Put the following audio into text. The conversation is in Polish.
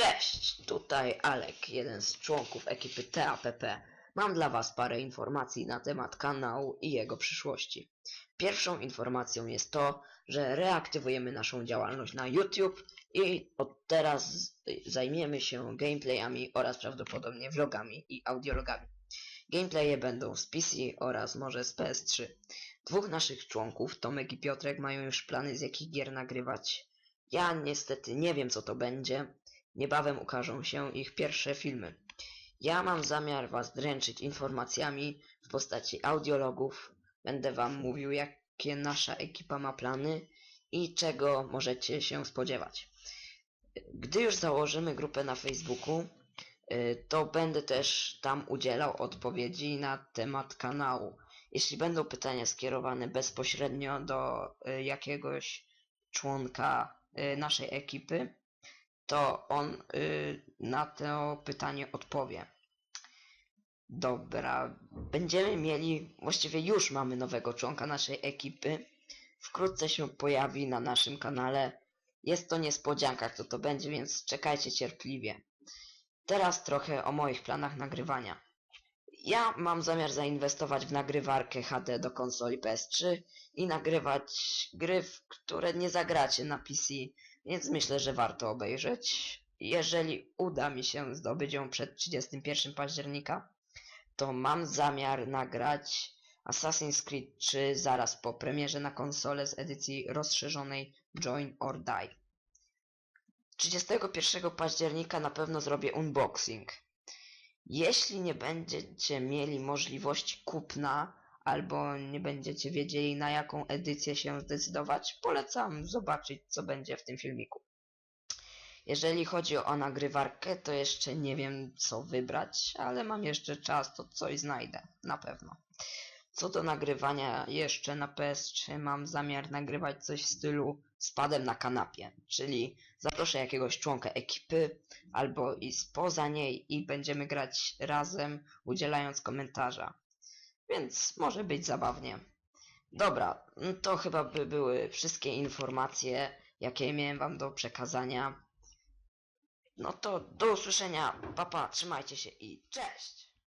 Cześć, tutaj Alek, jeden z członków ekipy TAPP. Mam dla Was parę informacji na temat kanału i jego przyszłości. Pierwszą informacją jest to, że reaktywujemy naszą działalność na YouTube i od teraz zajmiemy się gameplayami oraz prawdopodobnie vlogami i audiologami. Gameplaye będą z PC oraz może z PS3. Dwóch naszych członków, Tomek i Piotrek, mają już plany z jakich gier nagrywać. Ja niestety nie wiem co to będzie, Niebawem ukażą się ich pierwsze filmy. Ja mam zamiar Was dręczyć informacjami w postaci audiologów. Będę Wam mówił, jakie nasza ekipa ma plany i czego możecie się spodziewać. Gdy już założymy grupę na Facebooku, y, to będę też tam udzielał odpowiedzi na temat kanału. Jeśli będą pytania skierowane bezpośrednio do y, jakiegoś członka y, naszej ekipy, to on y, na to pytanie odpowie. Dobra, będziemy mieli, właściwie już mamy nowego członka naszej ekipy. Wkrótce się pojawi na naszym kanale. Jest to niespodzianka, kto to będzie, więc czekajcie cierpliwie. Teraz trochę o moich planach nagrywania. Ja mam zamiar zainwestować w nagrywarkę HD do konsoli PS3 i nagrywać gry, w które nie zagracie na PC, więc myślę, że warto obejrzeć. Jeżeli uda mi się zdobyć ją przed 31 października, to mam zamiar nagrać Assassin's Creed 3 zaraz po premierze na konsolę z edycji rozszerzonej Join or Die. 31 października na pewno zrobię unboxing. Jeśli nie będziecie mieli możliwości kupna albo nie będziecie wiedzieli na jaką edycję się zdecydować, polecam zobaczyć co będzie w tym filmiku. Jeżeli chodzi o nagrywarkę, to jeszcze nie wiem co wybrać, ale mam jeszcze czas, to coś znajdę, na pewno. Co do nagrywania jeszcze na PS3 mam zamiar nagrywać coś w stylu spadem na kanapie, czyli zaproszę jakiegoś członka ekipy albo i spoza niej i będziemy grać razem udzielając komentarza. Więc może być zabawnie. Dobra, to chyba by były wszystkie informacje, jakie miałem wam do przekazania. No to do usłyszenia, papa, trzymajcie się i cześć!